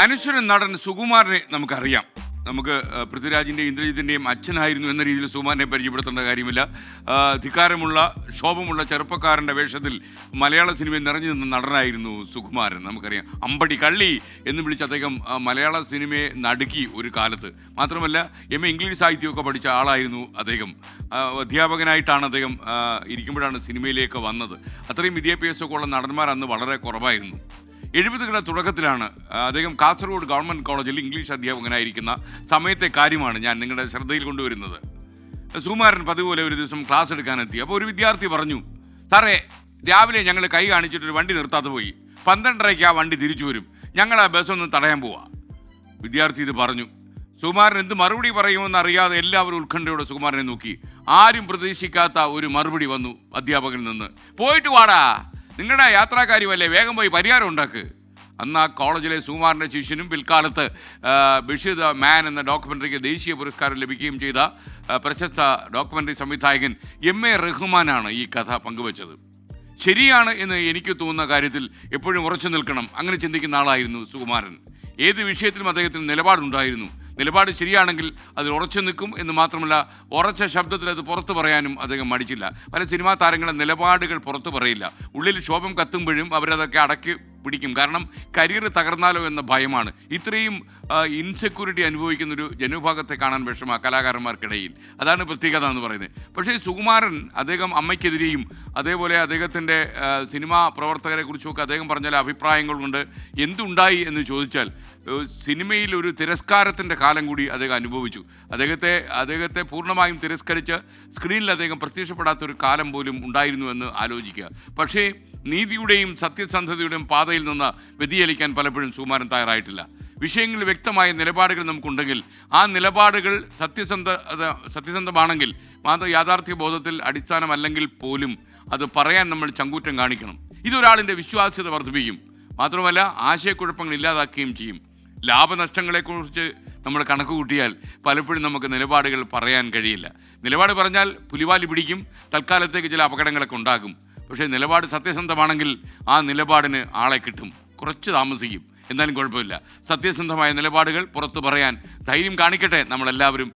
അനശ്വരൻ നടൻ സുകുമാരനെ നമുക്കറിയാം. നമുക്ക് പൃഥ്വിരാജിന്റെയും ഇന്ദ്രജിത്തിന്റെയും അച്ഛനായിരുന്നു എന്ന രീതിയിൽ സുകുമാരനെ പരിചയപ്പെടുത്തേണ്ട കാര്യമില്ല. ധിക്കാരമുള്ള ശോഭമുള്ള ചെറുപ്പക്കാരന്റെ വേഷത്തിൽ മലയാള സിനിമയിൽ നിറഞ്ഞു നിന്ന നടനായിരുന്നു സുകുമാരൻ. നമുക്കറിയാം. അമ്പടി കള്ളി എന്ന് വിളിച്ച അദ്ദേഹം മലയാള സിനിമയെ നടുക്കി ഒരു കാലത്ത്. മാത്രമല്ല എം എ ഇംഗ്ലീഷ് സാഹിത്യമൊക്കെ പഠിച്ച ആളായിരുന്നു അദ്ദേഹം. അധ്യാപകനായിട്ടാണ് അദ്ദേഹം ഇരിക്കുമ്പോഴാണ് സിനിമയിലേക്ക് വന്നത്. അത്രയും വിദ്യാഭ്യാസമൊക്കെ ഉള്ള നടന്മാർ അന്ന് വളരെ കുറവായിരുന്നു. എഴുപതുകളുടെ തുടക്കത്തിലാണ് അദ്ദേഹം കാസർഗോഡ് ഗവൺമെന്റ് കോളേജിൽ ഇംഗ്ലീഷ് അധ്യാപകനായിരിക്കുന്ന സമയത്തെ കാര്യമാണ് ഞാൻ നിങ്ങളുടെ ശ്രദ്ധയിൽ കൊണ്ടുവരുന്നത്. സുകുമാരൻ പതിവ് പോലെ ഒരു ദിവസം ക്ലാസ് എടുക്കാനെത്തി അപ്പോൾ ഒരു വിദ്യാർത്ഥി പറഞ്ഞു സാറേ രാവിലെ ഞങ്ങൾ കൈ കാണിച്ചിട്ടൊരു വണ്ടി നിർത്താതെ പോയി. പന്ത്രണ്ടരയ്ക്ക് ആ വണ്ടി തിരിച്ചു വരും. ഞങ്ങൾ ആ ബസ് ഒന്ന് തടയാൻ പോവാ. വിദ്യാർത്ഥി ഇത് പറഞ്ഞു. സുകുമാരൻ എന്ത് മറുപടി പറയുമെന്ന് അറിയാതെ എല്ലാവരും ഉത്കണ്ഠയോടെ സുകുമാരനെ നോക്കി. ആരും പ്രതീക്ഷിക്കാത്ത ഒരു മറുപടി വന്നു അധ്യാപകനിൽ നിന്ന്. പോയിട്ട് വാടാ. നിങ്ങളുടെ യാത്രാകാര്യമല്ലേ വേഗം പോയി പരിഹാരം ഉണ്ടാക്കുക അന്ന് ആ കോളേജിലെ സുമാറിന്റെ ശിഷ്യനും പിൽക്കാലത്ത് ബഷീർ ദ മാൻ എന്ന ഡോക്യുമെന്ററിക്ക് ദേശീയ പുരസ്കാരം ലഭിക്കുകയും ചെയ്ത പ്രശസ്ത ഡോക്യുമെന്ററി സംവിധായകൻ എം എ റഹ്മാനാണ് ഈ കഥ പങ്കുവച്ചത്. ശരിയാണ് എന്ന് എനിക്ക് തോന്നുന്ന കാര്യത്തിൽ എപ്പോഴും ഉറച്ചു നിൽക്കണം. അങ്ങനെ ചിന്തിക്കുന്ന ആളായിരുന്നു സുകുമാരൻ. ഏത് വിഷയത്തിലും അദ്ദേഹത്തിന് നിലപാടുണ്ടായിരുന്നു. നിലപാട് ശരിയാണെങ്കിൽ അതിൽ ഉറച്ചു നിൽക്കും എന്ന് മാത്രമല്ല ഉറച്ച ശബ്ദത്തിൽ അത് പുറത്തു പറയാനും അദ്ദേഹം മടിച്ചില്ല. പല സിനിമാ താരങ്ങളുടെ നിലപാടുകൾ പുറത്തു പറയില്ല. ഉള്ളിൽ ശോഭം കത്തുമ്പോഴും അവരതൊക്കെ അടക്കി പിടിക്കും. കാരണം കരിയർ തകർന്നാലോ എന്ന ഭയമാണ്. ഇത്രയും ഇൻസെക്യൂരിറ്റി അനുഭവിക്കുന്ന ഒരു ജനവിഭാഗത്തെ കാണാൻ വിഷമ കലാകാരന്മാർക്കിടയിൽ. അതാണ് പ്രത്യേകത എന്ന് പറയുന്നത്. പക്ഷേ സുകുമാരൻ അദ്ദേഹം അമ്മയ്ക്കെതിരെയും അതേപോലെ അദ്ദേഹത്തിന്റെ സിനിമാ പ്രവർത്തകരെ കുറിച്ചുമൊക്കെ അദ്ദേഹം പറഞ്ഞ അഭിപ്രായങ്ങളുണ്ട്. എന്തുണ്ടായി എന്ന് ചോദിച്ചാൽ സിനിമയിൽ ഒരു തിരസ്കാരത്തിന്റെ കാലം കൂടി അദ്ദേഹം അനുഭവിച്ചു. അദ്ദേഹത്തെ അദ്ദേഹത്തെ പൂർണമായും തിരസ്കരിച്ച് സ്ക്രീനിൽ അദ്ദേഹം പ്രത്യക്ഷപ്പെടാത്തൊരു കാലം പോലും ഉണ്ടായിരുന്നു എന്ന് ആലോചിക്കുക. പക്ഷേ നീതിയുടെയും സത്യസന്ധതയുടെയും പാതയിൽ നിന്ന് വ്യതിചലിക്കാൻ പലപ്പോഴും സുകുമാരൻ തയ്യാറായിട്ടില്ല. വിഷയങ്ങളിൽ വ്യക്തമായ നിലപാടുകൾ നമുക്കുണ്ടെങ്കിൽ ആ നിലപാടുകൾ സത്യസന്ധ സത്യസന്ധമാണെങ്കിൽ മാത്രം യാഥാർത്ഥ്യ ബോധത്തിൽ അടിസ്ഥാനമല്ലെങ്കിൽ പോലും അത് പറയാൻ നമ്മൾ ചങ്കൂറ്റം കാണിക്കണം. ഇതൊരാളിന്റെ വിശ്വാസ്യത വർദ്ധിപ്പിക്കും. മാത്രമല്ല ആശയക്കുഴപ്പങ്ങൾ ഇല്ലാതാക്കുകയും ചെയ്യും. ലാഭനഷ്ടങ്ങളെക്കുറിച്ച് നമ്മൾ കണക്ക് കൂട്ടിയാൽ പലപ്പോഴും നമുക്ക് നിലപാടുകൾ പറയാൻ കഴിയില്ല. നിലപാട് പറഞ്ഞാൽ പുലിവാലി പിടിക്കും തൽക്കാലത്തേക്ക് ചില അപകടങ്ങളൊക്കെ ഉണ്ടാകും. പക്ഷേ നിലപാട് സത്യസന്ധമാണെങ്കിൽ ആ നിലപാടിന് ആളെ കിട്ടും. കുറച്ച് താമസിക്കും. എന്നാലും കുഴപ്പമില്ല. സത്യസന്ധമായ നിലപാടുകൾ പുറത്തു പറയാൻ ധൈര്യം കാണിക്കട്ടെ നമ്മളെല്ലാവരും.